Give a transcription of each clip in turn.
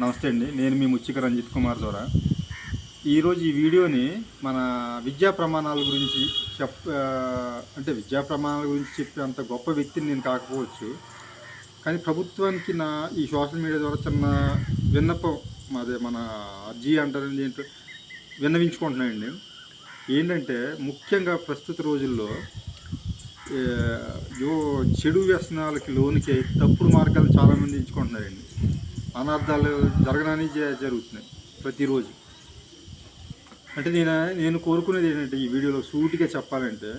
నమస్తే అండి. నేను మీ ముచ్చిక రంజిత్ కుమార్ ద్వారా. ఈరోజు ఈ వీడియోని మన విద్యా ప్రమాణాల గురించి చెప్ అంటే విద్యా ప్రమాణాల గురించి చెప్పే అంత గొప్ప వ్యక్తిని నేను కాకపోవచ్చు. కానీ ప్రభుత్వానికి నా ఈ సోషల్ మీడియా ద్వారా చిన్న విన్నపం అదే మన అర్జీ అంటారండి ఏంటో విన్నవించుకుంటున్నాయండి ఏంటంటే ముఖ్యంగా ప్రస్తుత రోజుల్లో యో చెడు వ్యసనాలకి లోనికి తప్పుడు మార్గాలు చాలామంది ఎంచుకుంటున్నారండి. అనార్థాలు జరగడానికి జరుగుతున్నాయి ప్రతిరోజు. అంటే నేను నేను కోరుకునేది ఏంటంటే ఈ వీడియోలో సూటిగా చెప్పాలంటే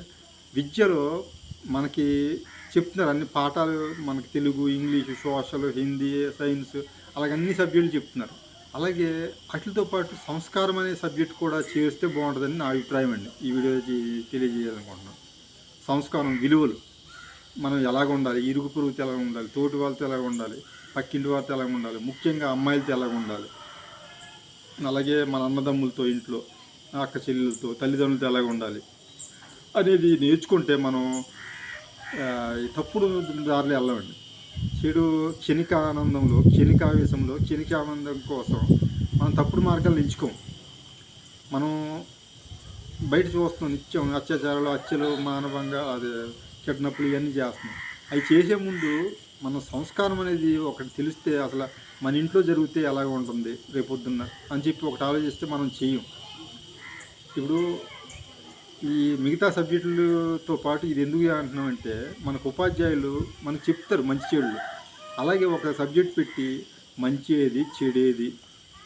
విద్యలో మనకి చెప్తున్నారు అన్ని పాఠాలు మనకి Telugu English social Hindi science అలాగే అన్ని సబ్జెక్టులు చెప్తున్నారు. అలాగే వాటితో పాటు సంస్కారం అనే సబ్జెక్ట్ కూడా చేస్తే బాగుంటుందని నా అభిప్రాయం అండి. ఈ వీడియో తెలియజేయాలనుకుంటున్నాను. సంస్కారం విలువలు. మనం ఎలాగ ఉండాలి? ఇరుగు పొరుగుతో ఎలాగ ఉండాలి తోటి వాళ్ళతో ఎలాగ ఉండాలి పక్కింటి వాళ్ళతో ఎలాగ ఉండాలి ముఖ్యంగా అమ్మాయిలతో ఎలాగ ఉండాలి. అలాగే మన అన్నదమ్ములతో ఇంట్లో అక్క చెల్లెలతో తల్లిదండ్రులతో ఎలాగ ఉండాలి అనేది నేర్చుకుంటే మనం తప్పుడు దారిలో వెళ్ళమండి. చెడు క్షణిక ఆనందంలో క్షణిక ఆవేశంలో క్షణిక ఆనందం కోసం మనం తప్పుడు మార్గాలు ఎంచుకోం. మనం బయట చూస్తున్నాం నిత్యం అత్యాచారాలు హత్యలు మానవంగా అది కిడ్నాప్లు ఇవన్నీ చేస్తున్నాం. అవి చేసే ముందు మన సంస్కారం అనేది ఒకటి తెలిస్తే అసలు మన ఇంట్లో జరిగితే ఎలాగ ఉంటుంది రేపొద్దున్న అని చెప్పి ఒకటి ఆలోచిస్తే మనం చేయం. ఇప్పుడు ఈ మిగతా సబ్జెక్టులతో పాటు ఇది ఎందుకు అంటున్నామంటే మనకు ఉపాధ్యాయులు మనకు చెప్తారు మంచి చెడులు. అలాగే ఒక సబ్జెక్ట్ పెట్టి మంచి ఏది చెడేది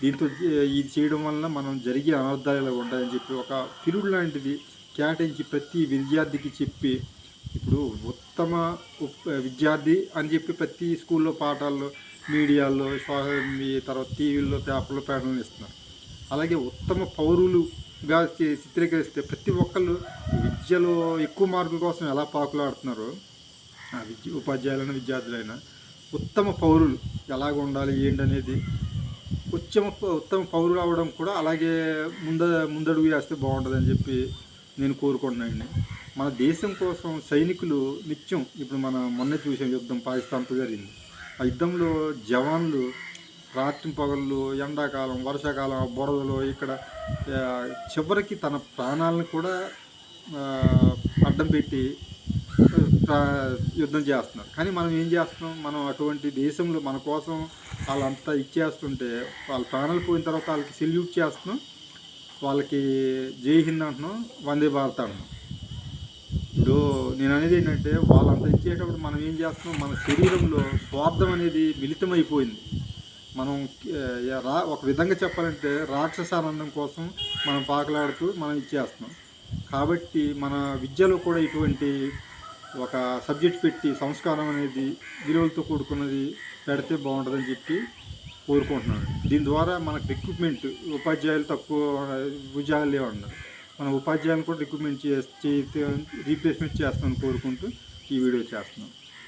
దీంతో ఇది చేయడం వల్ల మనం జరిగే అనర్థాలు ఇలా ఉంటాయని చెప్పి ఒక పిరుడు లాంటిది కేటాయించి ప్రతి విద్యార్థికి చెప్పి ఇప్పుడు ఉత్తమ విద్యార్థి అని చెప్పి ప్రతి స్కూల్లో పాఠాల్లో మీడియాల్లో సో- తర్వాత టీవీల్లో పేపర్లో పేటలను ఇస్తున్నారు. అలాగే ఉత్తమ పౌరులుగా చిత్రీకరిస్తే ప్రతి ఒక్కళ్ళు విద్యలో ఎక్కువ మార్కుల కోసం ఎలా పాకులాడుతున్నారో ఆ విద్య ఉపాధ్యాయులైన విద్యార్థులైనా ఉత్తమ పౌరులు ఎలాగ ఉండాలి ఏంటనేది ఉత్తమ ఉత్తమ పౌరులు అవ్వడం కూడా అలాగే ముంద ముందడుగు వేస్తే బాగుంటుందని చెప్పి నేను కోరుకుంటున్నానండి. మన దేశం కోసం సైనికులు నిత్యం ఇప్పుడు మనం మొన్న చూసాం యుద్ధం పాకిస్తాన్తో జరిగింది. ఆ యుద్ధంలో జవాన్లు రాత్రి పగళ్ళు ఎండాకాలం వర్షాకాలం ఆ బురదలో ఇక్కడ చివరికి తన ప్రాణాలను కూడా అడ్డం పెట్టి యుద్ధం చేస్తున్నారు. కానీ మనం ఏం చేస్తున్నాం? మనం అటువంటి దేశంలో మన కోసం వాళ్ళంతా ఇచ్చేస్తుంటే వాళ్ళ ప్రాణాలు పోయిన తర్వాత వాళ్ళకి సెల్యూట్ చేస్తున్నాం. వాళ్ళకి జై హింద్ అంటున్నాం వందే భారత్ అంటున్నాం. ఇప్పుడు నేను అనేది ఏంటంటే వాళ్ళంతా ఇచ్చేటప్పుడు మనం ఏం చేస్తున్నాం? మన శరీరంలో స్వార్థం అనేది మిళితమైపోయింది. మనం రా ఒక విధంగా చెప్పాలంటే రాక్షసానందం కోసం మనం పాకలాడుతూ మనం ఇచ్చేస్తున్నాం. కాబట్టి మన విద్యలో కూడా ఇటువంటి ఒక సబ్జెక్ట్ పెట్టి సంస్కారం అనేది విలువలతో కూడుకున్నది పెడితే బాగుంటుందని చెప్పి కోరుకుంటున్నాను. దీని ద్వారా మనకు రిక్రూట్మెంట్ ఉపాధ్యాయులు తక్కువ ఉద్యోగాలు లేవన్నారు మన ఉపాధ్యాయులను కూడా రిక్రూట్మెంట్ చేస్తే రీప్లేస్మెంట్ చేస్తామని కోరుకుంటూ ఈ వీడియో చేస్తున్నాం.